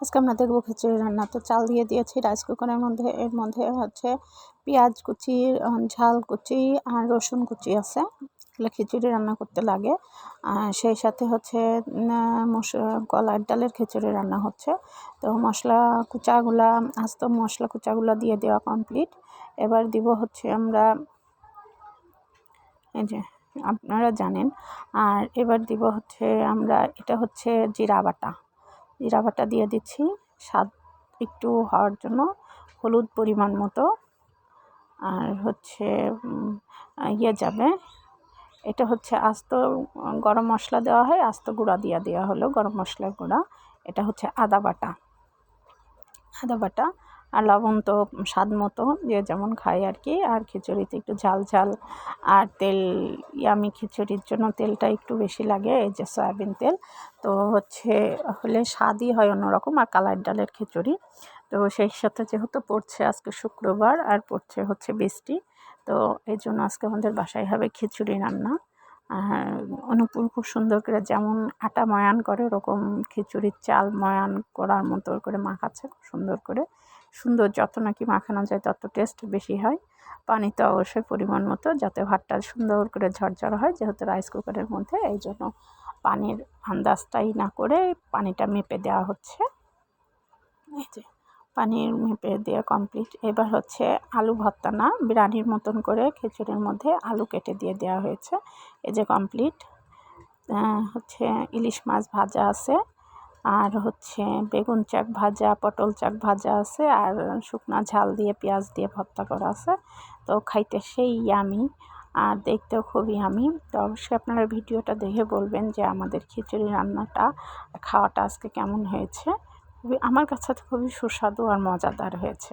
আজকে আমরা দেখব খিচুড়ি রান্না। তো চাল দিয়ে দিয়েছি রাইস কুকারের মধ্যে, এর মধ্যে হচ্ছে পেঁয়াজ কুচি ঝাল কুচি আর রসুন কুচি আছে। এগুলো খিচুড়ি রান্না করতে লাগে। সেই সাথে হচ্ছে কলার ডালের খিচুড়ি রান্না হচ্ছে। তো মশলা কুচাগুলা, আস্ত মশলা কুচাগুলা দিয়ে দেওয়া কমপ্লিট এবার দিব হচ্ছে আমরা, এই যে আপনারা জানেন। আর এবার দিব হচ্ছে আমরা, এটা হচ্ছে জিরা বাটা। জিরা বাটা দিয়ে দিচ্ছি। স্বাদ একটু হওয়ার জন্য হলুদ পরিমাণ মতো। আর হচ্ছে ইয়ে যাবে। এটা হচ্ছে আস্ত, গরম মশলা দেওয়া হয়, আস্ত গুঁড়া দিয়ে দেওয়া হলো, গরম মশলার গুঁড়া। এটা হচ্ছে আদা বাটা। আদা বাটা আর লবণ তো স্বাদ মতো যে যেমন খাই আর কি। আর খিচুড়িতে একটু ঝাল ঝাল আর তেল, ইয়ামি খিচুড়ির জন্য তেলটা একটু বেশি লাগে, এই যে সয়াবিন তেল। তো হচ্ছে, হলে স্বাদই হয় অন্যরকম আর কালার ডালের খিচুড়ি। তো সেই সাথে যেহেতু পড়ছে আজকে শুক্রবার আর পড়ছে হচ্ছে বৃষ্টি, তো এই জন্য আজকে আমাদের বাসায় হবে খিচুড়ি রান্না। অনুকূল খুব সুন্দর করে যেমন আটা ময়ান করে, ওরকম খিচুড়ির চাল ময়ান করার মতো করে মাখাচ্ছে, খুব সুন্দর করে। সুন্দর যত নাকি মাখানো যায়, তত টেস্ট বেশি হয়। পানি তো অবশ্যই পরিমাণ মতো, যাতে ভাতটা সুন্দর করে ঝরঝর হয়, যেহেতু রাইস কুকারের মধ্যে, এই জন্য পানির আন্দাজটাই না করে পানিটা মেপে দেওয়া হচ্ছে। এই যে। পানির মেপে দেওয়া কমপ্লিট এবার হচ্ছে আলু ভর্তা না, বিরিয়ানির মতন করে খিচুড়ির মধ্যে আলু কেটে দিয়ে দেওয়া হয়েছে। এই যে কমপ্লিট হচ্ছে ইলিশ মাছ ভাজা আছে, আর হচ্ছে বেগুন চাক ভাজা, পটল চাক ভাজা আছে, আর শুকনা ঝাল দিয়ে পেঁয়াজ দিয়ে ভর্তা করা আছে। তো খাইতে সেই ইয়ামি আর দেখতেও খুবই আমি তো অবশ্যই আপনারা ভিডিওটা দেখে বলবেন যে আমাদের খিচুড়ি রান্নাটা খাওয়াটা আজকে কেমন হয়েছে। খুবই আমার কাছে তো খুবই সুস্বাদু আর মজাদার হয়েছে।